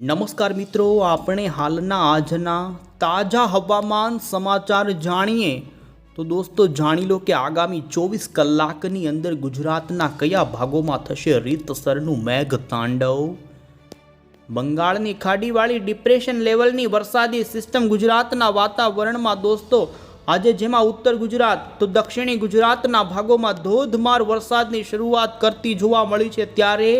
નમસ્કાર મિત્રો, આપણે હાલના આજના તાજા હવામાન સમાચાર જાણીએ. તો દોસ્તો, જાણી લો કે આગામી ચોવીસ કલાકની અંદર ગુજરાતના કયા ભાગોમાં થશે રીતસરનું મેઘ તાંડવ બંગાળની ખાડીવાળી ડિપ્રેશન લેવલની વરસાદી સિસ્ટમ ગુજરાતના વાતાવરણમાં દોસ્તો, આજે જેમાં ઉત્તર ગુજરાત તો દક્ષિણી ગુજરાતના ભાગોમાં ધોધમાર વરસાદની શરૂઆત કરતી જોવા મળી છે. ત્યારે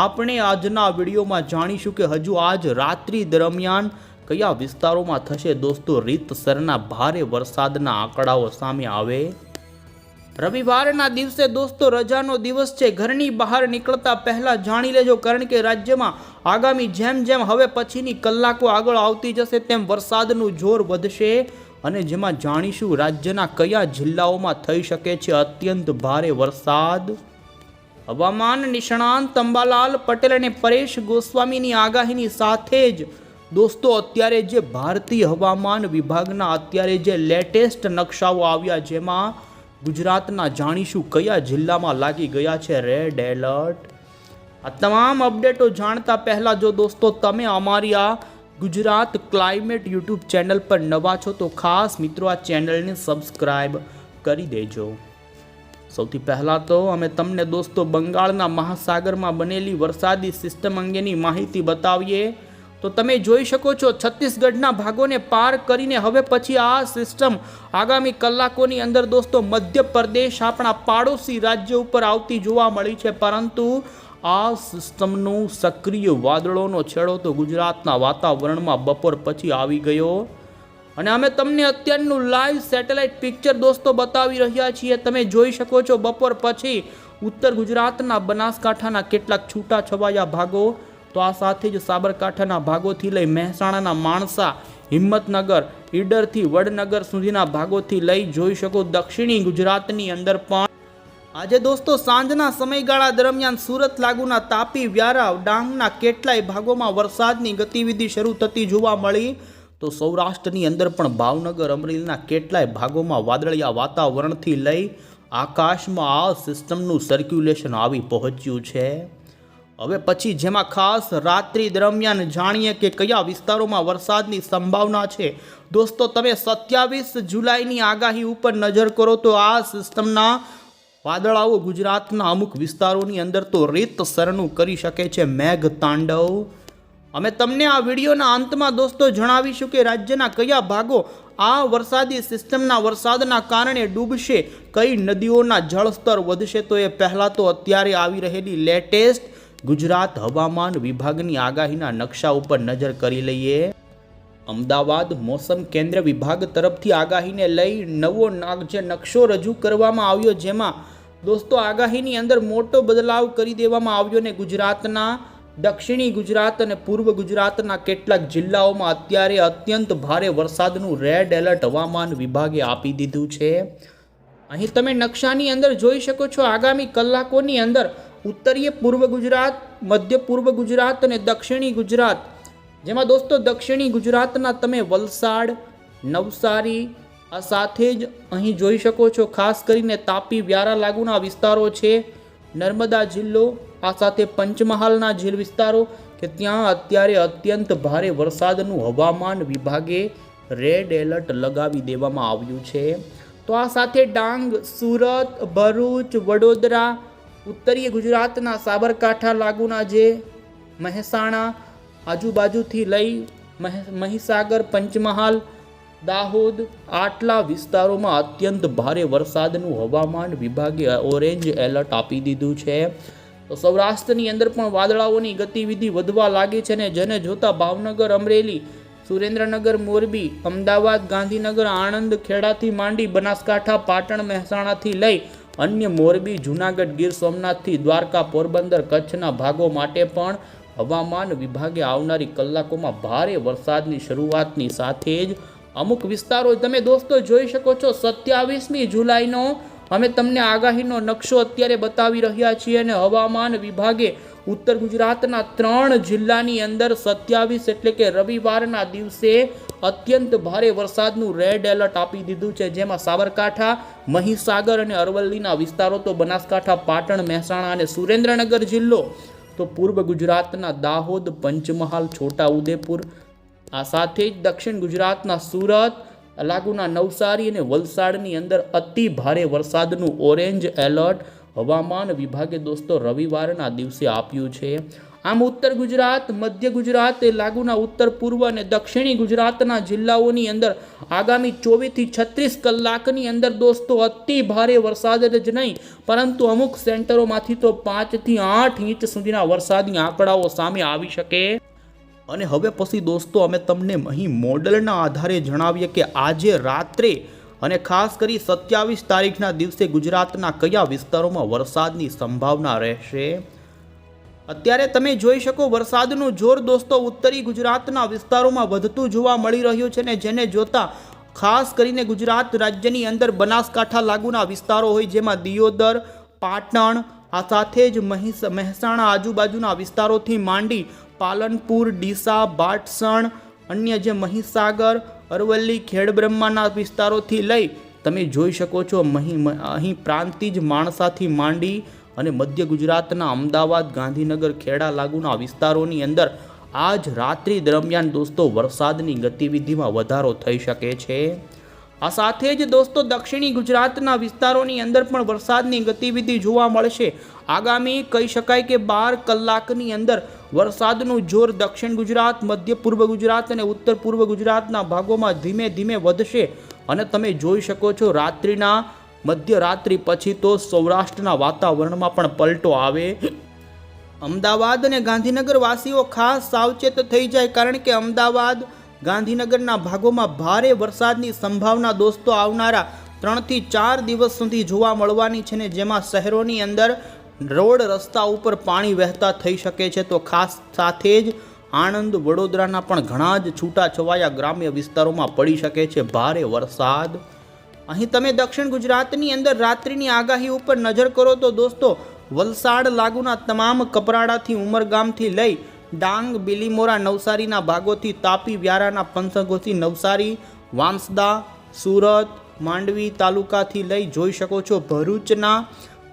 આપણે આજના વિડીયોમાં જાણીશું કે હજુ આજ રાત્રિ દરમિયાન કયા વિસ્તારોમાં થશે દોસ્તો રીતસરના ભારે વરસાદના આંકડાઓ સામે આવે? રવિવારના દિવસે દોસ્તો રજાનો દિવસ છે. ઘરની બહાર નીકળતા પહેલાં જાણી લેજો, કારણ કે રાજ્યમાં આગામી જેમ જેમ હવે પછીની કલાકો આગળ આવતી જશે તેમ વરસાદનું જોર વધશે અને જેમાં જાણીશું રાજ્યના કયા જિલ્લાઓમાં થઈ શકે છે અત્યંત ભારે વરસાદ. હવામાન નિષ્ણાંત અંબાલાલ પટેલ અને પરેશ ગોસ્વામીની આગાહીની સાથે જ દોસ્તો, અત્યારે જે ભારતીય હવામાન વિભાગના અત્યારે જે લેટેસ્ટ નકશાઓ આવ્યા જેમાં ગુજરાતના જાણીશું કયા જિલ્લામાં લાગી ગયા છે રેડ એલર્ટ. આ તમામ અપડેટો જાણતા પહેલાં જો દોસ્તો, તમે અમારી આ ગુજરાત ક્લાઇમેટ યુટ્યુબ ચેનલ પર નવા છો તો ખાસ મિત્રો આ ચેનલને સબસ્ક્રાઈબ કરી દેજો. સૌથી પહેલાં તો અમે તમને દોસ્તો બંગાળના મહાસાગરમાં બનેલી વરસાદી સિસ્ટમ અંગેની માહિતી બતાવીએ. તો તમે જોઈ શકો છો છત્તીસગઢના ભાગોને પાર કરીને હવે પછી આ સિસ્ટમ આગામી કલાકોની અંદર દોસ્તો મધ્યપ્રદેશ આપણા પાડોશી રાજ્ય ઉપર આવતી જોવા મળી છે. પરંતુ આ સિસ્ટમનું સક્રિય વાદળોનો છેડો તો ગુજરાતના વાતાવરણમાં બપોર પછી આવી ગયો. અને અમે તમને અત્યારનું લાઈવ સેટેલાઇટ પિક્ચર દોસ્તો બતાવી રહ્યા છીએ. તમે જોઈ શકો છો બપોર પછી ઉત્તર ગુજરાતના બનાસકાંઠાના કેટલાક છૂટા છવાયા ભાગો. તો આ સાથે જ સાબરકાંઠાના ભાગોથી લઈ મહેસાણાના માણસા, હિંમતનગર, ઈડરથી વડનગર સુધીના ભાગોથી લઈ જોઈ શકો દક્ષિણી ગુજરાતની અંદર પણ. આજે દોસ્તો સાંજના સમયગાળા દરમિયાન સુરત લાગુના તાપી વ્યારા ડાંગના કેટલાય ભાગોમાં વરસાદની ગતિવિધિ શરૂ થતી જોવા મળી. તો સૌરાષ્ટ્રની અંદર પણ ભાવનગર, અમરેલીના કેટલાય ભાગોમાં વાદળિયા વાતાવરણથી લઈ આકાશમાં આ સિસ્ટમનું સર્ક્યુલેશન આવી પહોંચ્યું છે. હવે પછી જેમાં ખાસ રાત્રિ દરમિયાન જાણીએ કે કયા વિસ્તારોમાં વરસાદની સંભાવના છે. દોસ્તો, તમે સત્યાવીસ જુલાઈની આગાહી ઉપર નજર કરો તો આ સિસ્ટમના વાદળાઓ ગુજરાતના અમુક વિસ્તારોની અંદર તો રીતસરનું કરી શકે છે મેઘ તાંડવ અમે તમને આ વિડીયોના અંતમાં દોસ્તો જણાવીશું કે રાજ્યના કયા ભાગો આ વરસાદી સિસ્ટમના વરસાદના કારણે ડૂબશે, કઈ નદીઓના જળસ્તર વધશે તો એ પહેલાં તો અત્યારે આવી રહેલી લેટેસ્ટ ગુજરાત હવામાન વિભાગની આગાહીના નકશા ઉપર નજર કરી લઈએ. અમદાવાદ મોસમ કેન્દ્ર વિભાગ તરફથી આગાહીને લઈ નવો જે નકશો રજૂ કરવામાં આવ્યો, જેમાં દોસ્તો આગાહીની અંદર મોટો બદલાવ કરી દેવામાં આવ્યો ને ગુજરાતના દક્ષિણી ગુજરાત અને પૂર્વ ગુજરાતના કેટલાક જિલ્લાઓમાં અત્યારે અત્યંત ભારે વરસાદનું રેડ એલર્ટ હવામાન વિભાગે આપી દીધું છે. અહીં તમે નકશાની અંદર જોઈ શકો છો, આગામી કલાકોની અંદર ઉત્તરીય પૂર્વ ગુજરાત, મધ્ય પૂર્વ ગુજરાત અને દક્ષિણી ગુજરાત. જેમાં દોસ્તો, દક્ષિણી ગુજરાતના તમે વલસાડ, નવસારી, આ સાથે જ અહીં જોઈ શકો છો, ખાસ કરીને તાપી વ્યારા લાગુના વિસ્તારો છે. નર્મદા જિલ્લો, આ સાથે પંચમહાલના જેલ વિસ્તારો, કે ત્યાં અત્યારે અત્યંત ભારે વરસાદનું હવામાન વિભાગે રેડ એલર્ટ લગાવી દેવામાં આવ્યું છે. તો આ સાથે ડાંગ, સુરત, ભરૂચ, વડોદરા, ઉત્તરીય ગુજરાતના સાબરકાંઠા લાગુના જે મહેસાણા, આજુબાજુથી લઈ મહે, મહીસાગર, પંચમહાલ દાહોદ આટલા વિસ્તારોમાં અત્યંત ભારે વરસાદનું હવામાન વિભાગે ઓરેન્જ એલર્ટ આપી દીધું છે. તો સૌરાષ્ટ્રની અંદર પણ વાદળાઓની ગતિવિધિ વધવા લાગી છે ને જેને જોતા ભાવનગર, અમરેલી, સુરેન્દ્રનગર, મોરબી, અમદાવાદ, ગાંધીનગર, આણંદ, ખેડાથી માંડી બનાસકાંઠા, પાટણ, મહેસાણાથી લઈ અન્ય મોરબી, જૂનાગઢ, ગીર સોમનાથથી દ્વારકા, પોરબંદર કચ્છના ભાગો માટે પણ હવામાન વિભાગે આવનારી કલાકોમાં ભારે વરસાદની શરૂઆતની સાથે જ અમુક વિસ્તારો તમે દોસ્તો જોઈ શકો છો, સત્યાવીસમી જુલાઈનો અમે તમને આગાહીનો નકશો અત્યારે બતાવી રહ્યા છીએ અને હવામાન વિભાગે ઉત્તર ગુજરાતના ત્રણ જિલ્લાની અંદર સત્યાવીસ એટલે કે રવિવારના દિવસે અત્યંત ભારે વરસાદનું રેડ એલર્ટ આપી દીધું છે, જેમાં સાબરકાંઠા, મહીસાગર અને અરવલ્લીના વિસ્તારો તો બનાસકાંઠા, પાટણ, મહેસાણા અને સુરેન્દ્રનગર જિલ્લો, તો પૂર્વ ગુજરાતના દાહોદ, પંચમહાલ છોટાઉદેપુર આ સાથે જ દક્ષિણ ગુજરાતના સુરત લાગુના નવસારી અને વલસાડની અંદર અતિ ભારે વરસાદનું ઓરેન્જ એલર્ટ હવામાન વિભાગે દોસ્તો રવિવારના દિવસે આપ્યું છે. આમ ઉત્તર ગુજરાત, મધ્ય ગુજરાત લાગુના ઉત્તર, પૂર્વ અને દક્ષિણી ગુજરાતના જિલ્લાઓની અંદર આગામી ચોવીસથી છત્રીસ કલાકની અંદર દોસ્તો અતિ ભારે વરસાદ જ નહીં, પરંતુ અમુક સેન્ટરોમાંથી તો પાંચથી આઠ ઇંચ સુધીના વરસાદની આંકડાઓ સામે આવી શકે. અને હવે પછી દોસ્તો, અમે તમને અહીં મોડલના આધારે જણાવીએ કે આજે રાત્રે અને ખાસ કરી સત્યાવીસ તારીખના દિવસે ગુજરાતના કયા વિસ્તારોમાં વરસાદની સંભાવના રહેશે? અત્યારે તમે જોઈ શકો વરસાદનું જોર દોસ્તો ઉત્તરી ગુજરાતના વિસ્તારોમાં વધતું જોવા મળી રહ્યું છે ને જેને જોતા ખાસ કરીને ગુજરાત રાજ્યની અંદર બનાસકાંઠા લાગુના વિસ્તારો હોય જેમાં દિયોદર, પાટણ, આ સાથે જ મહીસ, મહેસાણા આજુબાજુના વિસ્તારોથી માંડી પાલનપુર, ડીસા, બાટસણ, અન્ય જે મહીસાગર, અરવલ્લી, ખેડબ્રહ્માના વિસ્તારોથી લઈ તમે જોઈ શકો છો અહીં પ્રાંતિજ માણસાથી માંડી અને મધ્ય ગુજરાતના અમદાવાદ, ગાંધીનગર, ખેડા લાગુના વિસ્તારોની અંદર આજ રાત્રિ દરમિયાન દોસ્તો વરસાદની ગતિવિધિમાં વધારો થઈ શકે છે. આ સાથે જ દોસ્તો દક્ષિણી ગુજરાતના વિસ્તારોની અંદર પણ વરસાદની ગતિવિધિ જોવા મળશે. આગામી કહી શકાય કે બાર કલાકની અંદર વરસાદનું જોર દક્ષિણ ગુજરાત, મધ્ય પૂર્વ ગુજરાત અને ઉત્તર પૂર્વ ગુજરાતના ભાગોમાં ધીમે ધીમે વધશે અને તમે જોઈ શકો છો રાત્રિના, મધ્યરાત્રિ પછી તો સૌરાષ્ટ્રના વાતાવરણમાં પણ પલટો આવે. અમદાવાદ અને ગાંધીનગર વાસીઓ ખાસ સાવચેત થઈ જાય કારણ કે અમદાવાદ, ગાંધીનગરના ભાગોમાં ભારે વરસાદની સંભાવના દોસ્તો આવનારા ત્રણથી ચાર દિવસ સુધી જોવા મળવાની છે ને જેમાં શહેરોની અંદર રોડ રસ્તા ઉપર પાણી વહેતા થઈ શકે છે, તો ખાસ સાથે જ આણંદ વડોદરાના પણ ઘણા જ છૂટાછવાયા ગ્રામ્ય વિસ્તારોમાં પડી શકે છે ભારે વરસાદ. અહીં તમે દક્ષિણ ગુજરાતની અંદર રાત્રિની આગાહી ઉપર નજર કરો તો દોસ્તો, વલસાડ લાગુના તમામ કપરાડાથી ઉમરગામથી લઈ ડાંગ, બિલીમોરા, નવસારીના ભાગોથી તાપી, વ્યારાના પંથકોથી નવસારી, વાંસદા, સુરત, માંડવી તાલુકાથી લઈ જોઈ શકો છો ભરૂચના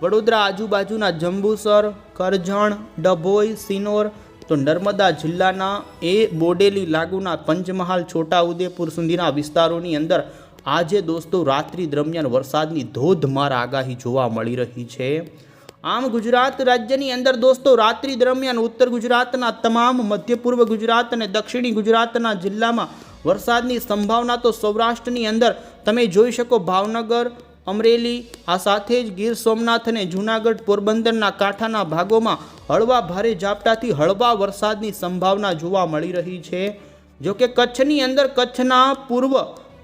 વડોદરા આજુબાજુના જંબુસર, કરજણ, ડભોઈ, સિનોર તો નર્મદા જિલ્લાના એ બોડેલી લાગુના પંચમહાલ, છોટાઉદેપુર સુધીના વિસ્તારોની અંદર આજે દોસ્તો રાત્રિ દરમિયાન વરસાદની ધોધમાર આગાહી જોવા મળી રહી છે. આમ ગુજરાત રાજ્યની અંદર દોસ્તો રાત્રિ દરમિયાન ઉત્તર ગુજરાતના તમામ મધ્ય પૂર્વ ગુજરાત અને દક્ષિણી ગુજરાતના જિલ્લામાં વરસાદની સંભાવના તો સૌરાષ્ટ્રની અંદર તમે જોઈ શકો ભાવનગર અમરેલી, આ સાથે જ ગીર સોમનાથ અને જૂનાગઢ પોરબંદરના કાંઠાના ભાગોમાં હળવા ભારે ઝાપટાથી હળવા વરસાદની સંભાવના જોવા મળી રહી છે. જોકે કચ્છની અંદર કચ્છના પૂર્વ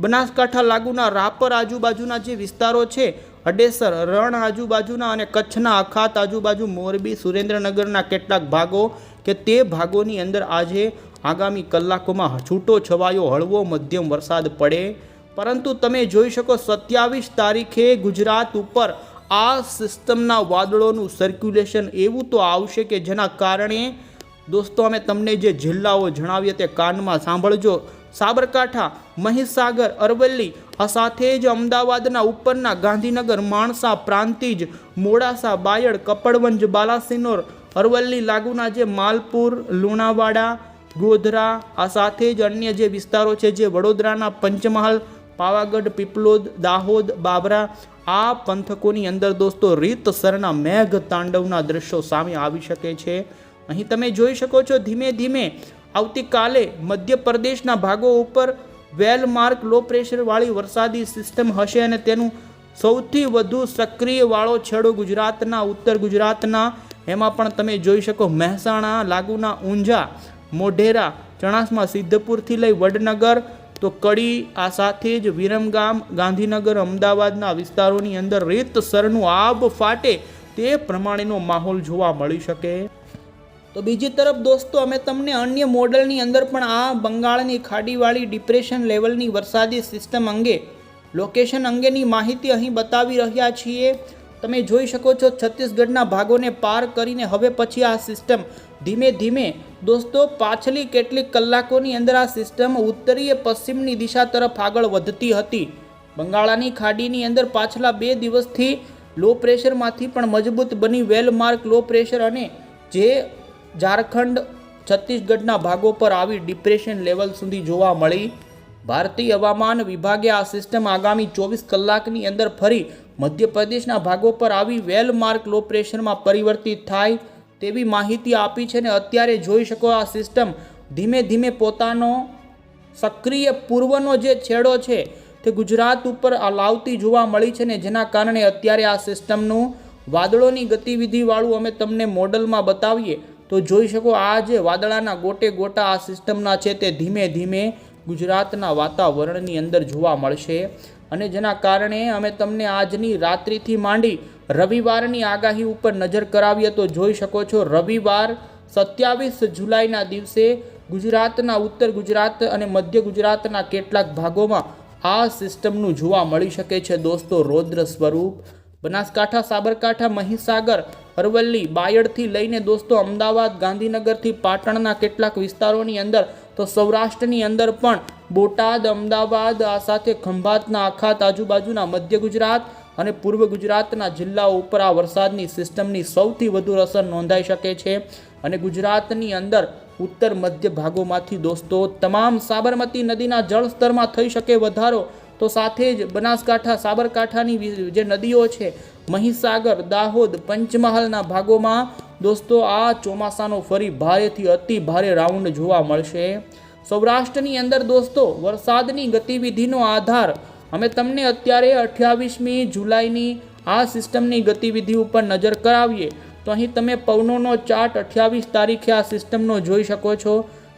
બનાસકાંઠા લાગુના રાપર આજુબાજુના જે વિસ્તારો છે, અડેસર, રણ આજુબાજુના અને કચ્છના અખાત આજુબાજુ, મોરબી, સુરેન્દ્રનગરના કેટલાક ભાગો કે તે ભાગોની અંદર આજે આગામી કલાકોમાં છૂટો છવાયો હળવો મધ્યમ વરસાદ પડે. પરંતુ તમે જોઈ શકો સત્યાવીસ તારીખે ગુજરાત ઉપર આ સિસ્ટમના વાદળોનું સર્ક્યુલેશન એવું તો આવશે કે જેના કારણે દોસ્તો, અમે તમને જે જિલ્લાઓ જણાવીએ તે કાનમાં સાંભળજો. સાબરકાંઠા, મહીસાગર, અરવલ્લી, આ સાથે જ અમદાવાદના ઉપરના ગાંધીનગર, માણસા પ્રાંતિજ મોડાસા, બાયડ, કપડવંજ, બાલાસિનોર, અરવલ્લી લાગુના જે માલપુર, લુણાવાડા, ગોધરા, આ સાથે જ અન્ય જે વિસ્તારો છે જે વડોદરાના પંચમહાલ પાવાગઢ, પીપલોદ, દાહોદ, બાબરા આ પંથકોની અંદર દોસ્તો રીતસરના મેઘ તાંડવના દ્રશ્યો સામે આવી શકે છે. અહીં તમે જોઈ શકો છો ધીમે ધીમે આવતીકાલે મધ્યપ્રદેશના ભાગો ઉપર વેલ માર્ક, લો પ્રેશરવાળી વરસાદી સિસ્ટમ હશે અને તેનું સૌથી વધુ સક્રિય વાળો છેડો ગુજરાતના, ઉત્તર ગુજરાતના. એમાં પણ તમે જોઈ શકો મહેસાણા, લાગુના, ઊંઝા, મોઢેરા, ચણાસમાં સિદ્ધપુરથી લઈ વડનગર તો કડી આ સાથે જ વિરમગામ, ગાંધીનગર, અમદાવાદના વિસ્તારોની અંદર રેતસરનું આબ ફાટે તે પ્રમાણેનો માહોલ જોવા મળી શકે. તો બીજી તરફ દોસ્તો, અમે તમને અન્ય મોડલની અંદર પણ આ બંગાળની ખાડીવાળી ડિપ્રેશન લેવલની વરસાદી સિસ્ટમ અંગે લોકેશન અંગેની માહિતી અહીં બતાવી રહ્યા છીએ. તમે જોઈ શકો છો, છત્તીસગઢના ભાગોને પાર કરીને હવે પછી આ સિસ્ટમ ધીમે ધીમે દોસ્તો પાછલી કેટલીક કલાકોની અંદર આ સિસ્ટમ ઉત્તરીય પશ્ચિમની દિશા તરફ આગળ વધતી હતી. બંગાળાની ખાડીની અંદર પાછલા બે દિવસથી લો પ્રેશરમાંથી પણ મજબૂત બની વેલમાર્ક લો પ્રેશર અને જે ઝારખંડ છત્તીસગઢના ભાગો પર આવી ડિપ્રેશન લેવલ સુધી જોવા મળી. ભારતીય હવામાન વિભાગે આ સિસ્ટમ આગામી ચોવીસ કલાકની અંદર ફરી મધ્યપ્રદેશના ભાગો પર આવી વેલ માર્ક લો પ્રેશરમાં પરિવર્તિત થાય તેવી માહિતી આપી છે ને અત્યારે જોઈ શકો આ સિસ્ટમ ધીમે ધીમે પોતાનો સક્રિય પૂર્વનો જે છેડો છે તે ગુજરાત ઉપર લાવતી જોવા મળી છે ને જેના કારણે અત્યારે આ સિસ્ટમનું વાદળોની ગતિવિધિવાળું અમે તમને મોડલમાં બતાવીએ તો જોઈ શકો આ જે વાદળાના ગોટે ગોટા આ સિસ્ટમના છે તે ધીમે ધીમે ગુજરાતના વાતાવરણની અંદર જોવા મળશે અને જેના કારણે અમે તમને આજની રાત્રિથી માંડી રવિવારની આગાહી ઉપર નજર કરાવીએ તો જોઈ શકો છો રવિવાર સત્યાવીસ જુલાઈના દિવસે ગુજરાતના ઉત્તર ગુજરાત અને મધ્ય ગુજરાતના કેટલાક ભાગોમાં આ સિસ્ટમનું જોવા મળી શકે છે. દોસ્તો, રૌદ્ર સ્વરૂપ બનાસકાંઠા, સાબરકાંઠા, મહીસાગર, અરવલ્લી, બાયડથી લઈને દોસ્તો અમદાવાદ, ગાંધીનગરથી પાટણના કેટલાક વિસ્તારોની અંદર તો સૌરાષ્ટ્રની અંદર પણ બોટાદ, અમદાવાદ, આ સાથે ખંભાતના આખાત આજુબાજુના મધ્ય ગુજરાત અને પૂર્વ ગુજરાતના જિલ્લાઓ ઉપર આ વરસાદની સિસ્ટમની સૌથી વધુ અસર નોંધાઈ શકે છે. અને ગુજરાતની અંદર ઉત્તર મધ્ય ભાગોમાંથી દોસ્તો તમામ સાબરમતી નદીના જળસ્તરમાં થઈ શકે વધારો તો સાથે જ બનાસકાંઠા, સાબરકાંઠાની જે નદીઓ છે, મહીસાગર, દાહોદ, પંચમહાલના ભાગોમાં, દોસ્તો, આ ચોમાસાનો ફરી ભારેથી અતિ ભારે રાઉન્ડ જોવા મળશે. સૌરાષ્ટ્રની અંદર દોસ્તો, વરસાદની ગતિવિધિનો આધાર, અમે તમને અત્યારે અઠ્યાવીસમી જુલાઈની આ સિસ્ટમની ગતિવિધિ ઉપર નજર કરાવીએ. તો અહીં તમે પવનોનો ચાર્ટ અઠ્યાવીસ તારીખે આ સિસ્ટમનો જોઈ શકો છો.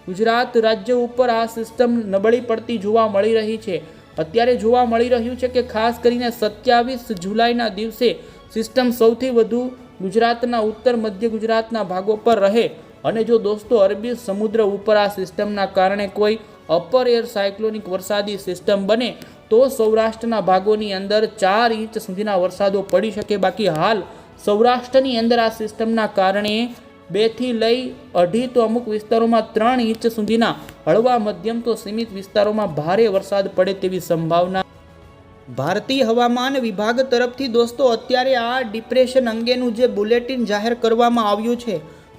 ગુજરાત રાજ્ય ઉપર આ સિસ્ટમ નબળી પડતી જોવા મળી રહી છે. અત્યારે જોવા મળી રહ્યું છે કે ખાસ કરીને સત્યાવીસ જુલાઈના દિવસે સિસ્ટમ સૌથી વધુ ગુજરાતના ઉત્તર મધ્ય ગુજરાતના ભાગો પર રહે. અને જો દોસ્તો, અરબી સમુદ્ર ઉપર આ સિસ્ટમના કારણે કોઈ અપર એર સાયક્લોનિક વરસાદી સિસ્ટમ બને, તો સૌરાષ્ટ્રના ભાગોની અંદર ચાર ઇંચ સુધીના વરસાદો પડી શકે. બાકી હાલ સૌરાષ્ટ્રની અંદર આ સિસ્ટમના કારણે બેથી લઈ અઢી તો અમુક વિસ્તારોમાં ત્રણ ઇંચ સુધીના હળવા મધ્યમ તો સીમિત વિસ્તારોમાં ભારે વરસાદ પડે તેવી સંભાવના. ભારતીય હવામાન વિભાગ તરફથી દોસ્તો, અત્યારે આ ડિપ્રેશન અંગેનું જે બુલેટિન જાહેર કરવામાં આવ્યું છે,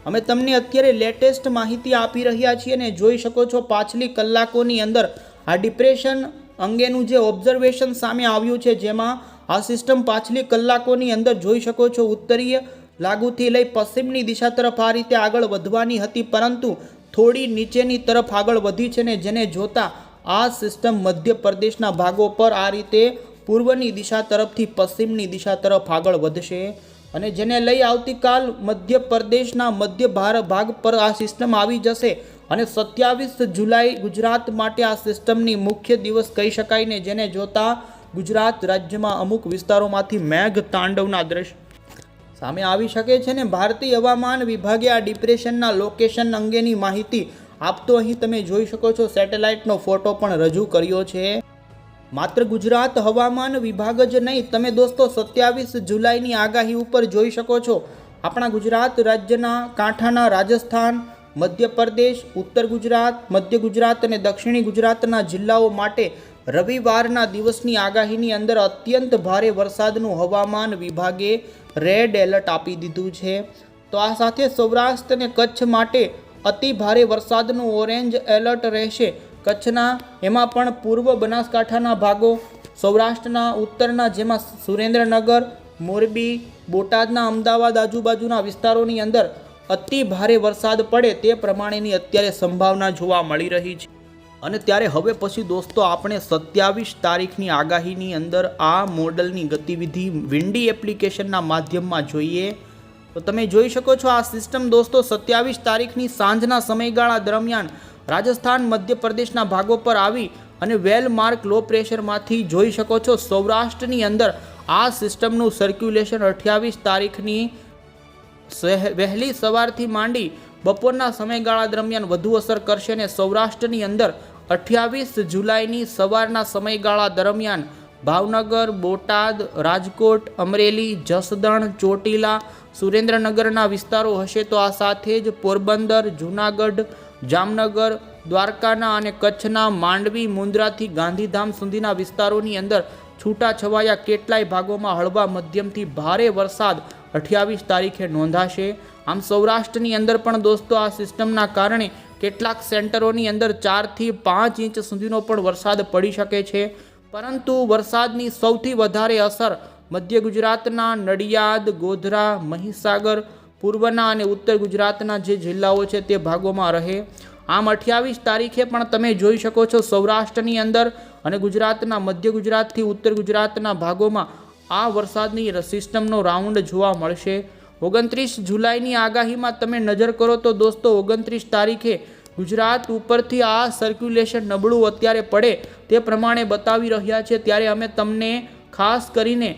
અમે તમને અત્યારે લેટેસ્ટ માહિતી આપી રહ્યા છીએ અને જોઈ શકો છો પાછલી કલાકોની અંદર આ ડિપ્રેશન અંગેનું જે ઓબ્ઝર્વેશન સામે આવ્યું છે, જેમાં આ સિસ્ટમ પાછલી કલાકોની અંદર જોઈ શકો છો ઉત્તરીય લાગુથી લઈ પશ્ચિમની દિશા તરફ આ રીતે આગળ વધવાની હતી, પરંતુ થોડી નીચેની તરફ આગળ વધી છે ને જેને જોતા આ સિસ્ટમ મધ્યપ્રદેશના ભાગો પર આ રીતે પૂર્વની દિશા તરફથી પશ્ચિમની દિશા તરફ આગળ વધશે. અને જેને લઈ આવતીકાલ મધ્યપ્રદેશના મધ્ય ભાર ભાગ પર આ સિસ્ટમ આવી જશે અને સત્યાવીસ જુલાઈ ગુજરાત માટે આ સિસ્ટમની મુખ્ય દિવસ કહી શકાય ને જેને જોતા ગુજરાત રાજ્યમાં અમુક વિસ્તારોમાંથી મેઘ તાંડવના દ્રશ્ય સામે આવી શકે છે ને ભારતીય હવામાન વિભાગે આ ડિપ્રેશનના લોકેશન અંગેની માહિતી આપતો અહીં તમે જોઈ શકો છો. સેટેલાઇટનો ફોટો પણ રજૂ કર્યો છે. માત્ર ગુજરાત હવામાન વિભાગ જ નહીં, તમે દોસ્તો સત્યાવીસ જુલાઈની આગાહી ઉપર જોઈ શકો છો. આપણા ગુજરાત રાજ્યના કાંઠાના રાજસ્થાન, મધ્યપ્રદેશ, ઉત્તર ગુજરાત, મધ્ય ગુજરાત અને દક્ષિણી ગુજરાતના જિલ્લાઓ માટે રવિવારના દિવસની આગાહીની અંદર અત્યંત ભારે વરસાદનું હવામાન વિભાગે રેડ એલર્ટ આપી દીધું છે. તો આ સાથે સૌરાષ્ટ્ર અને કચ્છ માટે અતિ ભારે વરસાદનું ઓરેન્જ એલર્ટ રહેશે. કચ્છના, એમાં પણ પૂર્વ બનાસકાંઠાના ભાગો, સૌરાષ્ટ્રના, ઉત્તરના જેમાં સુરેન્દ્રનગર, મોરબી, બોટાદના, અમદાવાદ આજુબાજુના વિસ્તારોની અંદર અતિ ભારે વરસાદ પડે તે પ્રમાણેની અત્યારે સંભાવના જોવા મળી રહી છે. અને ત્યારે હવે પછી દોસ્તો આપણે સત્યાવીસ તારીખની આગાહીની અંદર આ મોડલની ગતિવિધિ વિન્ડી એપ્લિકેશનના માધ્યમમાં જોઈએ. તો તમે જોઈ શકો છો આ સિસ્ટમ દોસ્તો સત્યાવીસ તારીખની સાંજના સમયગાળા દરમિયાન રાજસ્થાન, મધ્યપ્રદેશના ભાગો પર આવી અને વેલ માર્ક લો પ્રેશરમાંથી જોઈ શકો છો સૌરાષ્ટ્રની અંદર આ સિસ્ટમનું સર્ક્યુલેશન અઠ્યાવીસ તારીખની વહેલી સવારથી માંડી બપોરના સમયગાળા દરમિયાન વધુ અસર કરશે અને સૌરાષ્ટ્રની અંદર અઠ્યાવીસ જુલાઈની સવારના સમયગાળા દરમિયાન ભાવનગર, બોટાદ, રાજકોટ, અમરેલી, જસદણ, ચોટીલા, સુરેન્દ્રનગરના વિસ્તારો હશે તો આ સાથે જ પોરબંદર, જૂનાગઢ, જામનગર, દ્વારકાના અને કચ્છના માંડવી, મુન્દ્રાથી ગાંધીધામ સુધીના વિસ્તારોની અંદર છૂટાછવાયા કેટલાય ભાગોમાં હળવા મધ્યમથી ભારે વરસાદ અઠ્યાવીસ તારીખે નોંધાશે. આમ સૌરાષ્ટ્રની અંદર પણ દોસ્તો આ સિસ્ટમના કારણે કેટલાક સેન્ટરોની અંદર ચારથી પાંચ ઇંચ સુધીનો પણ વરસાદ પડી શકે છે. પરંતુ વરસાદની સૌથી વધારે અસર મધ્ય ગુજરાતના નડિયાદ, ગોધરા, મહીસાગર, પૂર્વના અને ઉત્તર ગુજરાતના જે જિલ્લાઓ છે તે ભાગોમાં રહે. આમ અઠ્યાવીસ તારીખે પણ તમે જોઈ શકો છો સૌરાષ્ટ્રની અંદર અને ગુજરાતના મધ્ય ગુજરાતથી ઉત્તર ગુજરાતના ભાગોમાં આ વરસાદની સિસ્ટમનો રાઉન્ડ જોવા મળશે. ઓગણત્રીસ જુલાઈની આગાહીમાં તમે નજર કરો તો દોસ્તો, ઓગણત્રીસ તારીખે ગુજરાત ઉપરથી આ સર્ક્યુલેશન નબળું અત્યારે પડે તે પ્રમાણે બતાવી રહ્યા છે. ત્યારે અમે તમને ખાસ કરીને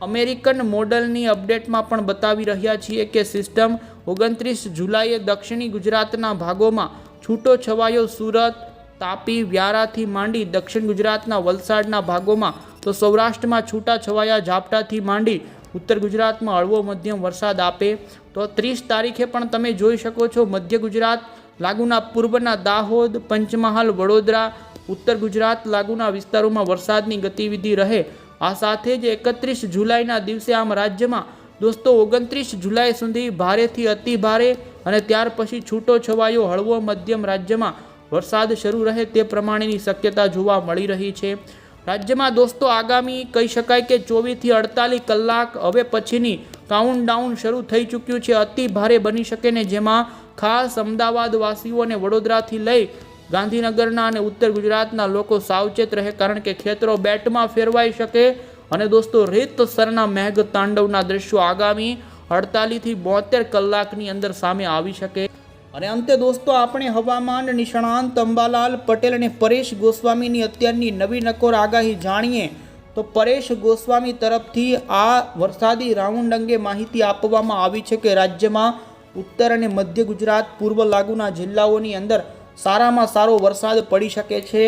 અમેરિકન મોડલની અપડેટમાં પણ બતાવી રહ્યા છીએ કે સિસ્ટમ ઓગણત્રીસ જુલાઈએ દક્ષિણી ગુજરાતના ભાગોમાં છૂટો છવાયો સુરત, તાપી, વ્યારાથી માંડી દક્ષિણ ગુજરાતના વલસાડના ભાગોમાં તો સૌરાષ્ટ્રમાં છૂટા છવાયા ઝાપટાથી માંડી ઉત્તર ગુજરાતમાં હળવો મધ્યમ વરસાદ આપે. તો ત્રીસ તારીખે પણ તમે જોઈ શકો છો મધ્ય ગુજરાત લાગુના પૂર્વના દાહોદ, પંચમહાલ, વડોદરા, ઉત્તર ગુજરાત લાગુના વિસ્તારોમાં વરસાદની ગતિવિધિ રહે. આ સાથે જ એકત્રીસ જુલાઈના દિવસે આમ રાજ્યમાં દોસ્તો ઓગણત્રીસ જુલાઈ સુધી ભારેથી અતિ ભારે અને ત્યાર પછી છૂટો છવાયો હળવો મધ્યમ રાજ્યમાં વરસાદ શરૂ રહે તે પ્રમાણેની શક્યતા જોવા મળી રહી છે. રાજ્યમાં દોસ્તો આગામી કહી શકાય કે ચોવીસથી અડતાલીસ કલાક હવે પછીની કાઉન્ટડાઉન શરૂ થઈ ચૂક્યું છે. અતિ ભારે બની શકે ને જેમાં ખાસ અમદાવાદવાસીઓને વડોદરાથી લઈ ગાંધીનગરના અને ઉત્તર ગુજરાતના લોકો સાવચેત રહે કારણ કે ખેતરો બેટમાં ફેરવાઈ શકે. અને દોસ્તો રીતસરના મેઘ તાંડવના દ્રશ્યો આગામી અડતાલીસથી બોતેર કલાકની અંદર સામે આવી શકે. અને અંતે દોસ્તો, આપણે હવામાન નિષ્ણાંત અંબાલાલ પટેલ અને પરેશ ગોસ્વામીની અત્યારની નવી નકોર આગાહી જાણીએ તો પરેશ ગોસ્વામી તરફથી આ વરસાદી રાઉન્ડ અંગે માહિતી આપવામાં આવી છે કે રાજ્યમાં ઉત્તર અને મધ્ય ગુજરાત પૂર્વ લાગુના જિલ્લાઓની અંદર સારામાં સારો વરસાદ પડી શકે છે.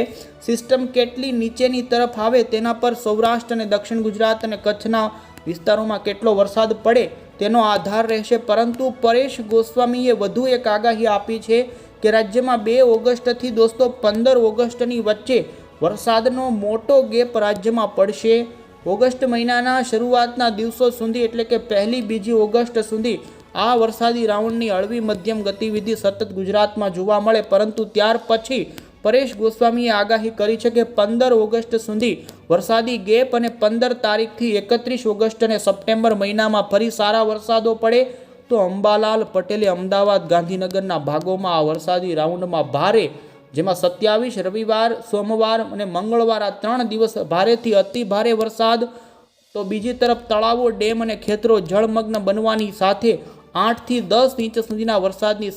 સિસ્ટમ કેટલી નીચેની તરફ આવે તેના પર સૌરાષ્ટ્ર અને દક્ષિણ ગુજરાત અને કચ્છના વિસ્તારોમાં કેટલો વરસાદ પડે તેનો આધાર રહેશે. પરંતુ પરેશ ગોસ્વામીએ વધુ એક આગાહી આપી છે કે રાજ્યમાં બે ઓગસ્ટથી દોસ્તો પંદર ઓગસ્ટની વચ્ચે વરસાદનો મોટો ગેપ રાજ્યમાં પડશે. ઓગસ્ટ મહિનાના શરૂઆતના દિવસો સુધી એટલે કે પહેલી બીજી ઓગસ્ટ સુધી આ વરસાદી રાઉન્ડની હળવી મધ્યમ ગતિવિધિ સતત ગુજરાતમાં જોવા મળે, પરંતુ ત્યાર પછી પરેશ ગોસ્વામીએ આગાહી કરી છે કે પંદર ઓગસ્ટ સુધી વરસાદી ગેપ અને પંદર તારીખથી એકત્રીસ ઓગસ્ટ અને સપ્ટેમ્બર મહિનામાં ફરી સારા વરસાદો પડે તો અંબાલાલ પટેલે અમદાવાદ ગાંધીનગરના ભાગોમાં આ વરસાદી રાઉન્ડમાં ભારે, જેમાં સત્યાવીસ રવિવાર, સોમવાર અને મંગળવાર આ ત્રણ દિવસ ભારેથી અતિ ભારે વરસાદ, તો બીજી તરફ તળાવો, ડેમ અને ખેતરો જળમગ્ન બનવાની સાથે આઠથી દસ ઇંચ સુધીના વરસાદની